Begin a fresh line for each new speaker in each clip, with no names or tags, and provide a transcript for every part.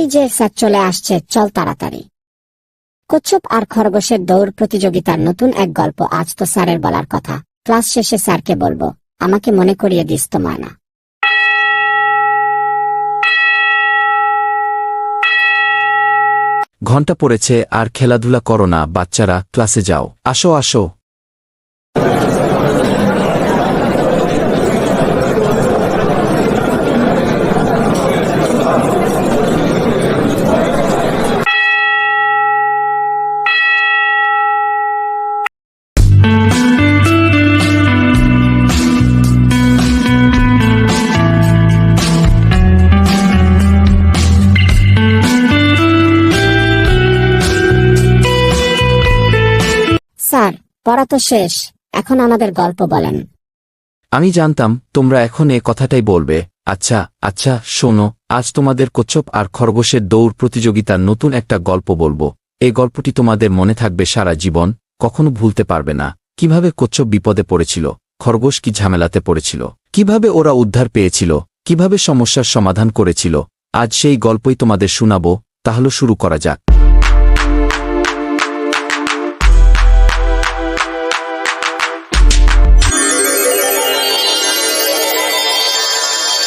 ওই যে স্যার চলে আসছে, চল তাড়াতাড়ি। কচ্ছপ আর খরগোশের দৌড় প্রতিযোগিতার নতুন এক গল্প আজ তো স্যারের বলার কথা। ক্লাস শেষে স্যারকে বলব, আমাকে মনে করিয়ে দিস তো ময়না।
ঘণ্টা পড়েছে আর খেলাধুলা করো না, বাচ্চারা, ক্লাসে যাও। আসো আসো।
তো শেষ, এখন আমাদের গল্প বলেন।
আমি জানতাম তোমরা এখন এ কথাটাই বলবে আচ্ছা আচ্ছা শোনো, আজ তোমাদের কচ্ছপ আর খরগোশের দৌড় প্রতিযোগিতার নতুন একটা গল্প বলব। এই গল্পটি তোমাদের মনে থাকবে সারা জীবন, কখনো ভুলতে পারবে না। কীভাবে কচ্ছপ বিপদে পড়েছিল? খরগোশ কি ঝামেলাতে পড়েছিল? কীভাবে ওরা উদ্ধার পেয়েছিল? কীভাবে সমস্যার সমাধান করেছিল? আজ সেই গল্পই তোমাদের শোনাবো, তাহলে শুরু করা যাক।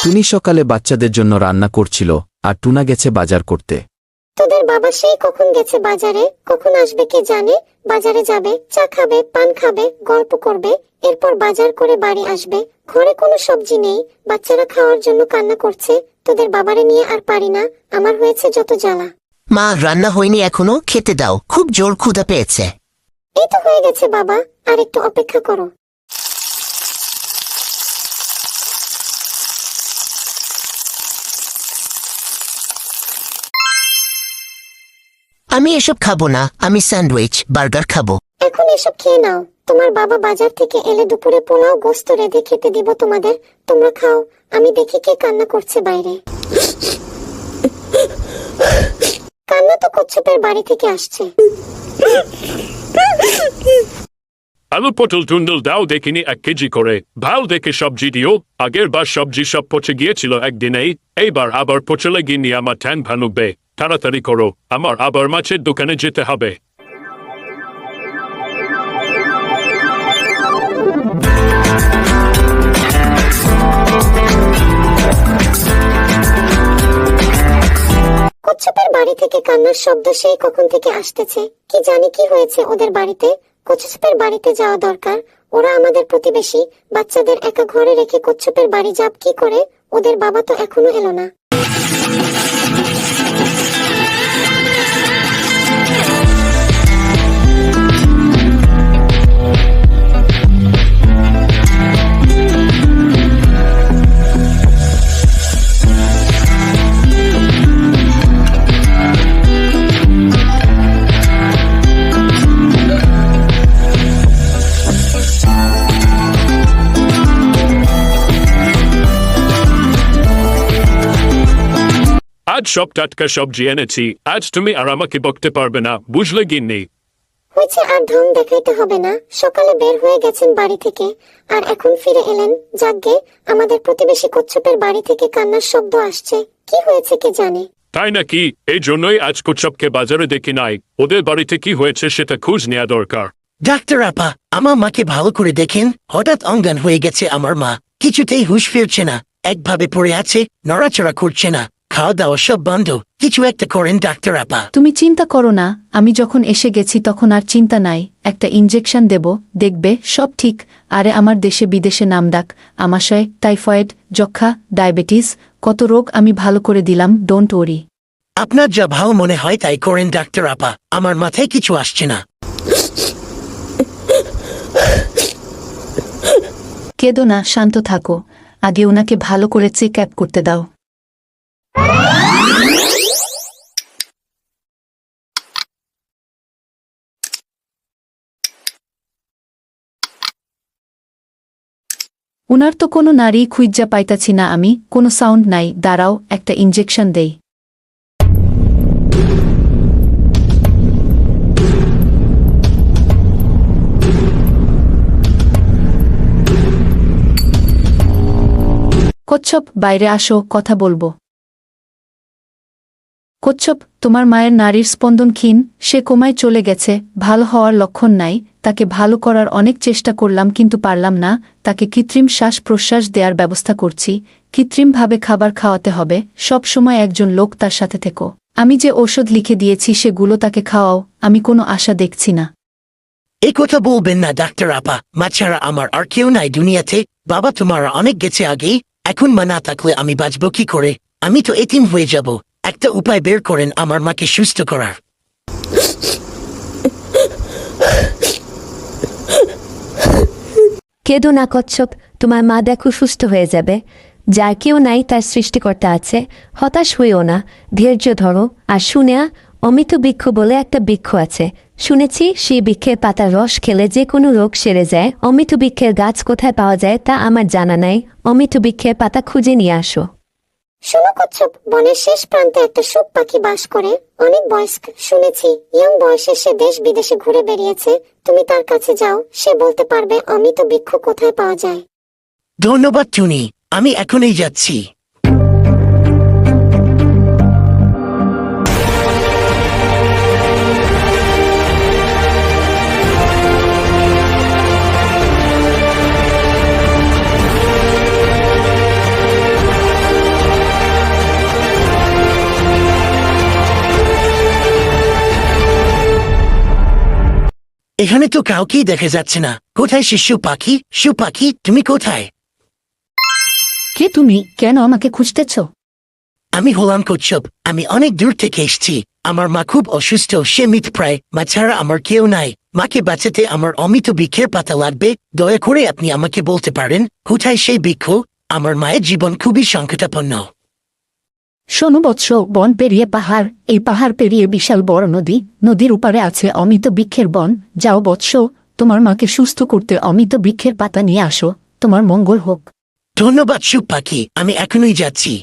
টুনি সকালে বাচ্চাদের জন্য রান্না করছিল আর টুনা গেছে বাজার করতে।
তোদের বাবা সেই কখন গেছে বাজারে? কখন আসবে কে জানে? বাজারে যাবে চা খাবে পান খাবে গল্প করবে এরপর বাজার করে বাড়ি আসবে। ঘরে কোনো সবজি নেই বাচ্চারা খাওয়ার জন্য কান্না করছে তোদের বাবারে নিয়ে আর পারি না আমার হয়েছে যত জ্বালা।
মা রান্না হয়নি এখনও খেতে দাও খুব জোর ক্ষুধা পেয়েছে।
এই তো হয়ে গেছে বাবা আর একটু অপেক্ষা করো।
আমি এসব খাব না আমি স্যান্ডউইচ বার্গার খাব।
এখন এসব খেয়ে নাও। তোমার বাবা বাজার থেকে এলে দুপুরে পোলাও গোস্ত রেঁধে খেতে দিব তোমাদের। তোমরা খাও আমি দেখি কে কান্না করছে বাইরে। কান্না তো কচ্ছপের বাড়ি থেকে আসছে।
আলু পটল টুন্ডল দাও দেখিনি এক কেজি করে। ভালো দেখে সবজি দিও আগের বার সবজি সব পচে গিয়েছিল একদিনেই এইবার আবার পচলে গিয়ে আমার ঠ্যান ভানুকবে তাড়াতাড়ি করো আমার আবার মাছের দোকানে যেতে হবে
কচ্ছপের বাড়ি থেকে কান্নার শব্দ সেই কখন থেকে আসতেছে? কি জানি কি হয়েছে ওদের বাড়িতে? কচ্ছপের বাড়িতে যাওয়া দরকার। ওরা আমাদের প্রতিবেশী। বাচ্চাদের একা ঘরে রেখে কচ্ছপের বাড়ি যাব কি করে? ওদের বাবা তো এখনও এলো না।
আজ সব টাটকা সবজি এনেছি আজ তুমি আর আমাকে বকতে পারবে না বুঝলে গিন্নি
হয়েছে আর ঢং দেখাইতে হবে না। সকালে বের হয়ে গেছেন বাড়ি থেকে। আর এখন ফিরে এলেন। যাগ্গে আমাদের প্রতিবেশী কচ্ছপের বাড়ি থেকে কান্নার শব্দ আসছে। কি হয়েছে কে জানে?
তাই নাকি? এই জন্যই আজ কুচ্ছপকে বাজারে দেখি নাই। ওদের বাড়িতে কি হয়েছে সেটা খোঁজ নেওয়া দরকার।
ডাক্তার আপা আমার মাকে ভালো করে দেখেন। হঠাৎ অঙ্গান হয়ে গেছে আমার মা। কিছুতেই হুঁশ ফিরছে না। একভাবে পড়ে আছে নড়াচড়া করছে না। খাওয়া দাওয়া সব বন্ধ। কিছু একটা করেন ডাক্তার আপা।
তুমি চিন্তা করো না আমি যখন এসে গেছি তখন আর চিন্তা নাই একটা ইনজেকশন দেব দেখবে সব ঠিক। আরে আমার দেশে বিদেশে নাম ডাক আমাশয় টাইফয়েড যক্ষা ডায়াবেটিস কত রোগ আমি ভালো করে দিলাম ডোন্ট ওরি
আপনার যা ভালো মনে হয় তাই করেন ডাক্তার আপা। আমার মাথায় কিছু আসছে না।
কেদো না শান্ত থাকো। আগে ওনাকে ভালো করে চেক আপ করতে দাও। উনার তো কোনো নারী খুইজ্জা পাইতাছি না আমি, কোনো সাউন্ড নাই, দাঁড়াও, একটা ইনজেকশন দেই। কচ্ছপ, বাইরে আসো, কথা বলব। কচ্ছপ, তোমার মায়ের নারীর স্পন্দন ক্ষীণ, সে কোমায় চলে গেছে, ভালো হওয়ার লক্ষণ নাই, তাকে ভালো করার অনেক চেষ্টা করলাম কিন্তু পারলাম না, তাকে কৃত্রিম শ্বাস প্রশ্বাস দেওয়ার ব্যবস্থা করছি, কৃত্রিমভাবে খাবার খাওয়াতে হবে, সব সময় একজন লোক তার সাথে থেকো। আমি যে ওষুধ লিখে দিয়েছি সেগুলো তাকে খাওয়াও, আমি কোনো আশা দেখছি না।
এই কথা বলবেন না, ডাক্তার আপা মা ছাড়া আমার, আর কেউ নাই দুনিয়াতে, বাবা তোমার অনেক গেছে আগে এখন মা না থাকলে আমি বাঁচব কি করে, আমি তো এতিম হয়ে যাব। একটা উপায় বের করেন আমার মাকে সুস্থ করার।
কেঁদো না কচ্ছপ, তোমার মা দেখো সুস্থ হয়ে যাবে। যার কেউ নাই, তার সৃষ্টিকর্তা আছে। হতাশ হইও না, ধৈর্য ধরো। আর শুনে অমিত বৃক্ষ বলে একটা বৃক্ষ আছে। শুনেছি, সেই বৃক্ষের পাতার রস খেলে যে কোনো রোগ সেরে যায়। অমিত বৃক্ষের গাছ কোথায় পাওয়া যায় তা আমার জানা নাই। অমিত বৃক্ষের পাতা খুঁজে নিয়ে আসো।
শোনো কচ্ছপ, বনের শেষ প্রান্তে একটা সুখ পাখি বাস করে। অনেক বয়স্ক, শুনেছি ইয়ং বয়সে সে দেশ বিদেশে ঘুরে বেরিয়েছে তুমি তার কাছে যাও, সে বলতে পারবে, অমিত বৃক্ষ কোথায় পাওয়া যায়।
ধন্যবাদ চুনি আমি এখনই যাচ্ছি। এখানে তো কাউকেই দেখা যাচ্ছে না। কোথায় শিশু পাখি? শু পাখি তুমি কোথায়?
কে তুমি? কেন আমাকে খুঁজতেছ?
আমি হলাম কচ্ছপ। আমি অনেক দূর থেকে এসেছি। আমার মা খুব অসুস্থ। সে মিত প্রায়। মা ছাড়া আমার কেউ নাই। মাকে বাঁচাতে আমার অমিত বৃক্ষের পাতা লাগবে। দয়া করে আপনি আমাকে বলতে পারেন কোথায় সেই বৃক্ষ? আমার মায়ের জীবন খুবই সংকটাপন্ন।
শোনো বৎস, বন পেরিয়ে পাহাড়, এই পাহাড় পেরিয়ে বিশাল বড় নদী, নদীর উপারে আছে অমিত বৃক্ষের বন। যাও বৎস, তোমার মাকে সুস্থ করতে অমিত বৃক্ষের পাতা নিয়ে আসো, তোমার মঙ্গল হোক।
ধন্যবাদ সুপ পাখি, আমি এখনই যাচ্ছি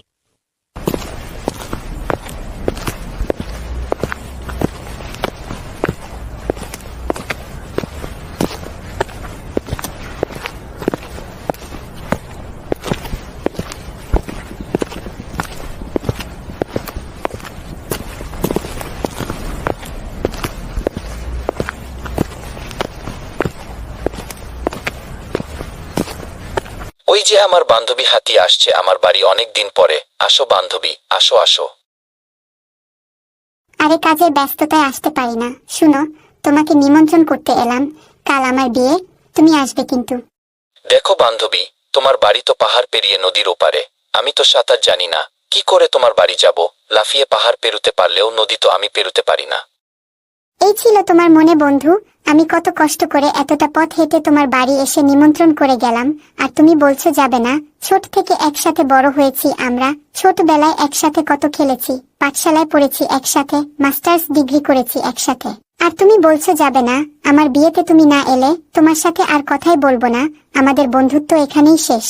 ওই যে আমার বান্ধবী হাতি আসছে আমার বাড়ি অনেক দিন পরে। আসো বান্ধবী আসো আসো।
আরে কাজের ব্যস্ততায় আসতে পারি না। শুনো তোমাকে নিমন্ত্রণ করতে এলাম। কাল আমার বিয়ে তুমি আসবে কিন্তু।
দেখো বান্ধবী তোমার বাড়ি তো পাহাড় পেরিয়ে নদীর ওপারে। আমি তো সাঁতার জানি না। কি করে তোমার বাড়ি যাব? লাফিয়ে পাহাড় পেরুতে পারলেও নদী তো আমি পেরুতে পারি না।
এই ছিল তোমার মনে বন্ধু আমি কত কষ্ট করে এতটা পথ হেঁটে তোমার বাড়ি এসে নিমন্ত্রণ করে গেলাম, আর তুমি বলছো যাবে না। ছোট থেকে একসাথে বড় হয়েছি আমরা, ছোটবেলায় একসাথে কত খেলেছি, পাঠশালায় পড়েছি একসাথে, মাস্টার্স ডিগ্রি করেছি একসাথে। আর তুমি বলছো যাবে না, আমার বিয়েতে তুমি না এলে, তোমার সাথে আর কথাই বলব না, আমাদের বন্ধুত্ব এখানেই শেষ।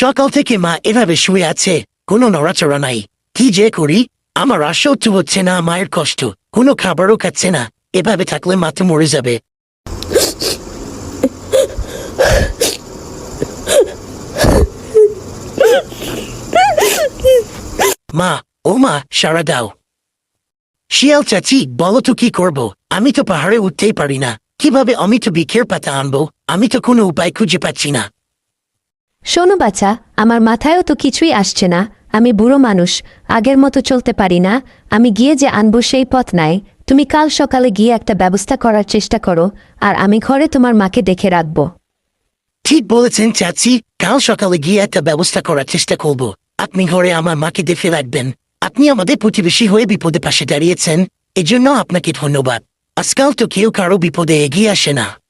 সকাল থেকে মা এভাবে শুয়ে আছে। কোনো নড়াচড়া নাই। কি যে করি? আমার সহ্য হচ্ছে না, মায়ের কষ্ট। কোনো খাবারও খাচ্ছে না। এভাবে থাকলে মা তো মরে যাবে। মা, ও মা সারা দাও। শিয়াল চাচি, বলো তো কি করব? আমি তো পাহাড়ে উঠতেই পারি না। কীভাবে আমি তো বিখের পাতা আনব? আমি তো কোনো উপায় খুঁজে পাচ্ছি না।
শোনো বাচ্চা আমার মাথায়ও তো কিছুই আসছে না। আমি বুড়ো মানুষ, আগের মতো চলতে পারি না। আমি গিয়ে যে আনব সেই পথ নাই। তুমি কাল সকালে গিয়ে একটা ব্যবস্থা করার চেষ্টা করো, আর আমি ঘরে তোমার মাকে দেখে রাখব।
ঠিক বলেছেন, চাচি। কাল সকালে গিয়ে একটা ব্যবস্থা করার চেষ্টা করব। আপনি ঘরে আমার মাকে দেখে রাখবেন। আপনি আমাদের প্রতিবেশী হয়ে বিপদে পাশে দাঁড়িয়েছেন। এজন্য আপনাকে ধন্যবাদ। আজকাল তো কেউ কারও বিপদে এগিয়ে আসে না।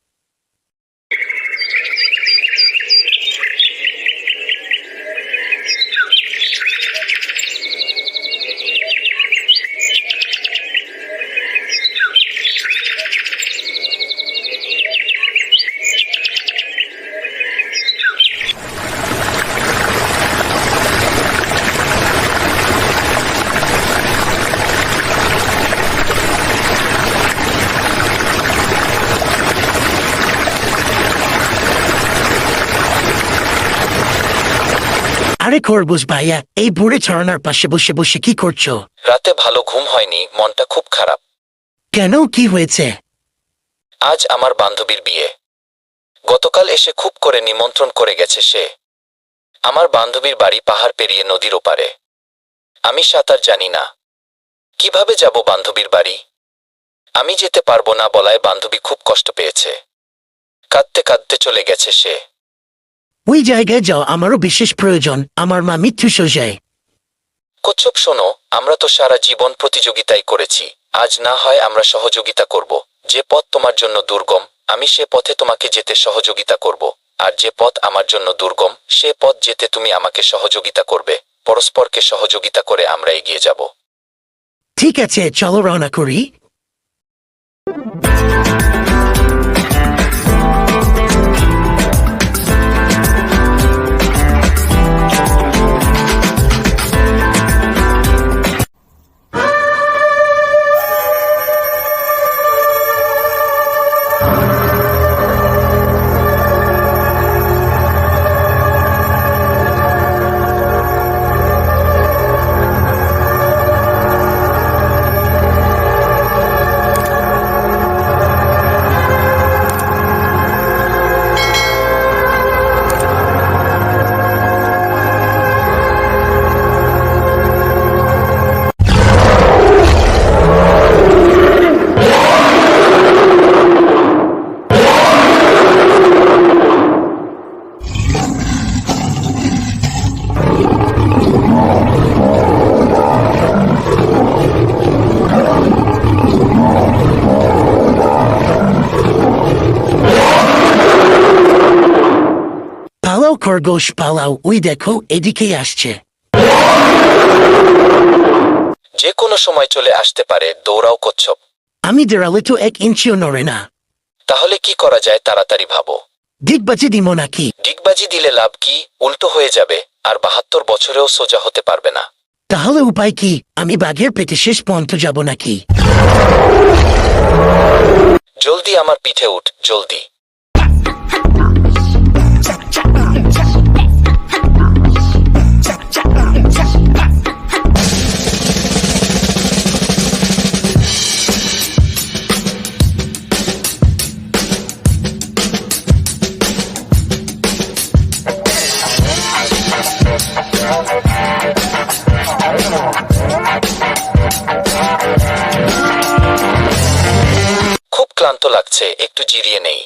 আরে খরগোশ ভাইয়া এই বুড়ে ছড়ানোর পাশে বসে বসে কি করছ?
রাতে ভালো ঘুম হয়নি মনটা খুব খারাপ।
কেন? কি হয়েছে?
আজ আমার বান্ধবীর বিয়ে। গতকাল এসে খুব করে নিমন্ত্রণ করে গেছে সে। আমার বান্ধবীর বাড়ি পাহাড় পেরিয়ে নদীর ওপারে। আমি সাঁতার জানি না। কীভাবে যাব বান্ধবীর বাড়ি? আমি যেতে পারব না বলায় বান্ধবী খুব কষ্ট পেয়েছে। কাঁদতে কাঁদতে চলে গেছে সে।
ওই জায়গায় যাও আমারও বিশেষ প্রয়োজন। আমার মা মৃত্যু সোজায়
কচ্ছপ শোনো আমরা তো সারা জীবন প্রতিযোগিতাই করেছি। আজ না হয় আমরা সহযোগিতা করব। যে পথ তোমার জন্য দুর্গম আমি সে পথে তোমাকে যেতে সহযোগিতা করব। আর যে পথ আমার জন্য দুর্গম সে পথ যেতে তুমি আমাকে সহযোগিতা করবে। পরস্পরকে সহযোগিতা করে আমরা এগিয়ে যাব।
ঠিক আছে চলো রওনা করি। খরগোশ পালাও ওই দেখো এদিকেই আসছে
যে কোনো সময় চলে আসতে পারে দৌড়াও কচ্ছপ
আমি দাঁড়ালে তো এক ইঞ্চিও নড়ে না
তাহলে কি করা যায় তাড়াতাড়ি ভাবো
দিগবাজি দিব নাকি
ডিগবাজি দিলে লাভ কি উল্টো হয়ে যাবে আর বাহাত্তর বছরেও সোজা হতে পারবে না
তাহলে উপায় কি আমি বাঘের পেটে শেষ পর্যন্ত যাব নাকি
জলদি আমার পিঠে উঠ জলদি ক্লান্ত লাগছে একটু জিরিয়ে নেই।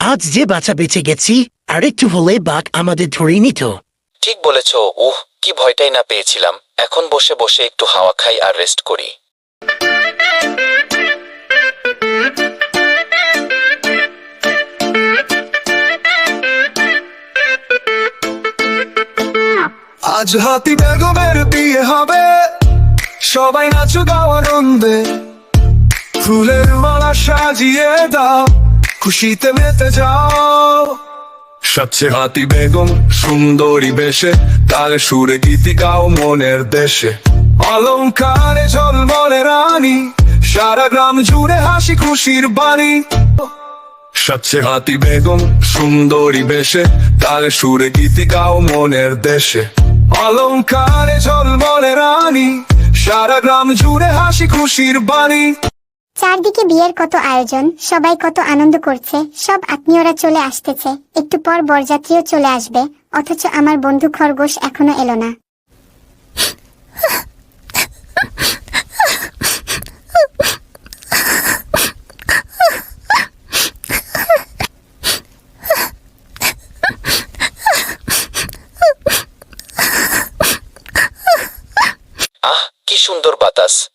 আজ যে বাচ্চা বেঁচে গেছি আরেকটু হলে বাঘ আমাদের ধরে নিত।
ঠিক বলেছ উহ কি ভয়টাই না পেয়েছিলাম। এখন বসে বসে একটু হাওয়া খাই আর রেস্ট করি।
আজ হাতি বেগমের বিয়ে হবে। সবাই নাচো গাও আনন্দে। ফুলের মালা সাজিয়ে দাও, খুশিতে মেতে যাও। সাচ্ছে হাতি বেগম, সুন্দরী বেশে, তার সুরে গীতি গাও মনের দেশে। অলঙ্কারে ঝলমলে রানী, সারা গ্রাম জুড়ে হাসি খুশির বাণী। সাচ্ছে হাতি বেগম, সুন্দরী বেশে, তার সুরে গীতি গাও মনের দেশে। অলঙ্কারে ঝলমলে রানী, সারা গ্রাম জুড়ে হাসি খুশির বাণী।
চারদিকে বিয়ের কত আয়োজন, সবাই কত আনন্দ করছে, সব আত্মীয়রা চলে আসতেছে। একটু পর বরযাত্রীও চলে আসবে, অথচ আমার বন্ধু খরগোশ এখনও এলো না।
আহ, কি সুন্দর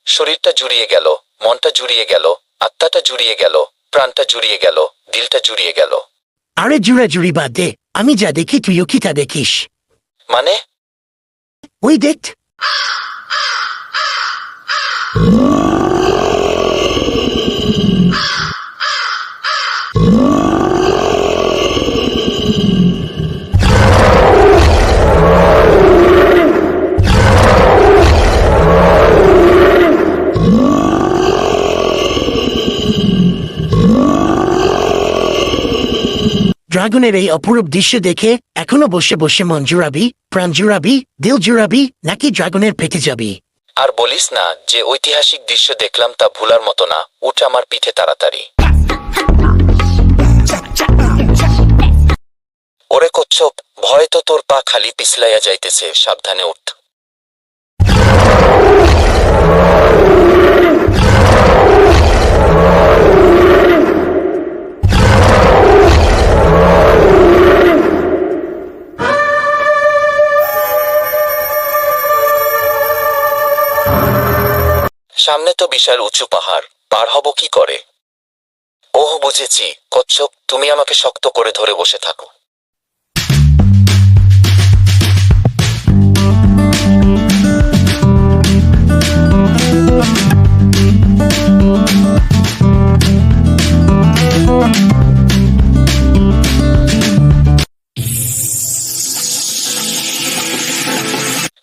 শরীরটা জুড়িয়ে গেল। মনটা জুড়িয়ে গেল আত্মাটা জুড়িয়ে গেল প্রাণটা জুড়িয়ে গেল দিলটা জুড়িয়ে গেল।
আরে জুড়া জুড়ি বাদ দে আমি যা দেখি তুইও কি তা দেখিস।
মানে?
ওই দেখ। ড্রাগনের এই অপরূপ দৃশ্য দেখে এখনও বসে বসে মন জুড়াবি, প্রাণ জুড়াবি, দিল জুড়াবি, নাকি ড্রাগনের পেটে যাবি।
আর বলিস না, যে ঐতিহাসিক দৃশ্য দেখলাম তা ভুলার মতো না, উঠ আমার পিঠে তাড়াতাড়ি। ওরে কচ্ছপ, ভয় তো তোর পা খালি পিছলাইয়া যাইতেছে, সাবধানে উঠ। সামনে তো বিশাল উঁচু পাহাড়, পার হব কি করে? ওহ, বুঝেছি। কচ্ছপ, তুমি আমাকে শক্ত করে ধরে বসে থাকো।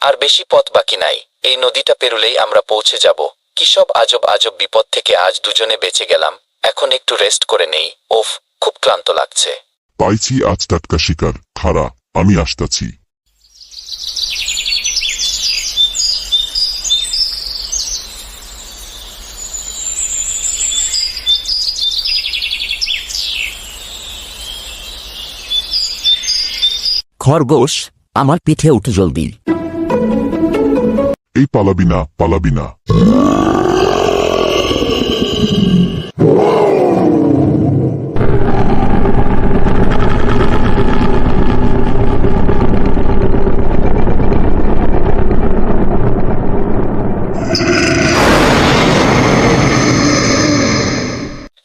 আর বেশি পথ বাকি নাই। এই নদীটা পেরুলেই আমরা পৌঁছে যাব। কি সব আজব আজব বিপদ থেকে আজ দুজনে বেঁচে গেলাম এখন একটু রেস্ট করে নেই। ওফ খুব ক্লান্ত লাগছে।
পাইছি আজ টাটকা শিকার খারা আমি আসতাছি।
খরগোশ আমার পিঠে উঠে জলদি।
এই পালাবি না পালাবি না।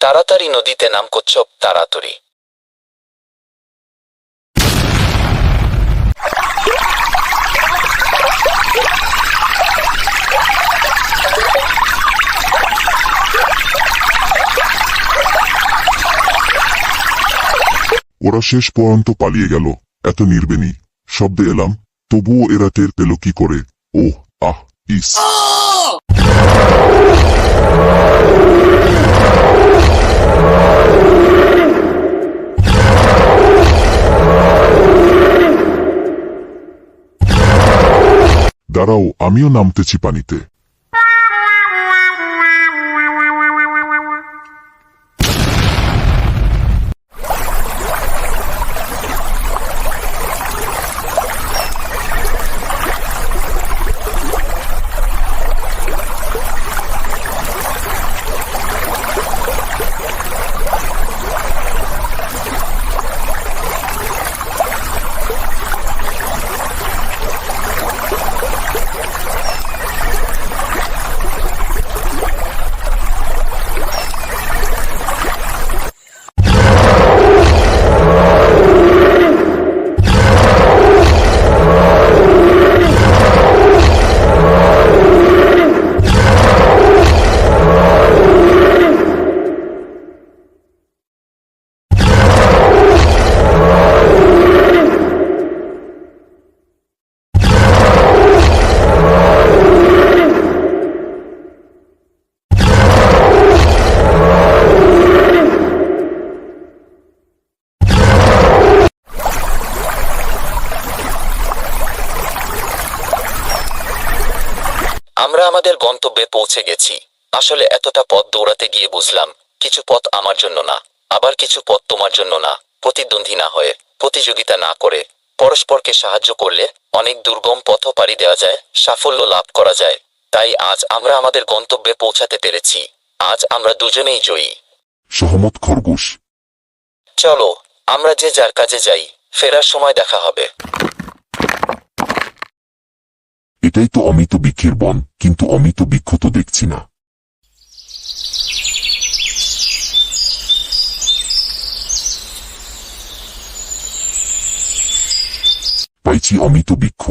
তাড়াতাড়ি নদীতে নাম কচ্ছপ তাড়াতাড়ি।
ওরা শেষ পর্যন্ত পালিয়ে গেল। এত নির্বেনী শব্দে এলাম, তবুও এরা টের পেল কি করে। ওহ, আহ, ইস। দাঁড়াও, আমিও নামতেছি পানিতে
আমরা আমাদের গন্তব্যে পৌঁছে গেছি। আসলে এতটা পথ দৌড়াতে গিয়ে বুঝলাম কিছু পথ আমার জন্য না আবার কিছু পথ তোমার জন্য না প্রতিদ্বন্দ্বী না হয়ে প্রতিযোগিতা না করে। পরস্পরকে সাহায্য করলে অনেক দুর্গম পথ পাড়ি দেওয়া যায় সাফল্য লাভ করা যায়। তাই আজ আমরা আমাদের গন্তব্যে পৌঁছাতে পেরেছি। আজ আমরা দুজনেই জয়ী।
সহমত খরগোশ।
চলো আমরা যে যার কাজে যাই ফেরার সময় দেখা হবে।
এটাই তো অমিত বৃক্ষের বন কিন্তু অমিত বৃক্ষ তো দেখছি না। পাইছি অমিত বৃক্ষ।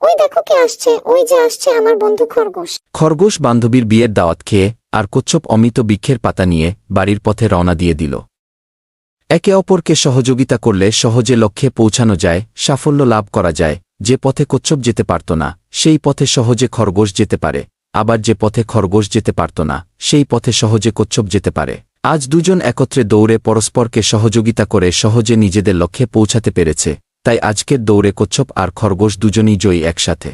ওই দেখো কে আসছে ওই যে আসছে আমার বন্ধু খরগোশ।
খরগোশ বান্ধবীর বিয়ের দাওয়াত খেয়ে আর কচ্ছপ অমিত বৃক্ষের পাতা নিয়ে বাড়ির পথে রওনা দিয়ে দিল। একে অপরকে সহযোগিতা করলে সহজে লক্ষ্যে পৌঁছানো যায়, সাফল্য লাভ করা যায়। যে পথে কচ্ছপ যেতে পারত না, সেই পথে সহজে খরগোশ যেতে পারে। আবার যে পথে খরগোশ যেতে পারত না, সেই পথে সহজে কচ্ছপ যেতে পারে। আজ দুজন একত্রে দৌড়ে পরস্পরকে সহযোগিতা করে সহজে নিজেদের লক্ষ্যে পৌঁছাতে পেরেছে। তাই আজকের দৌড়ে কচ্ছপ আর খরগোশ দুজনই জয়ী একসাথে।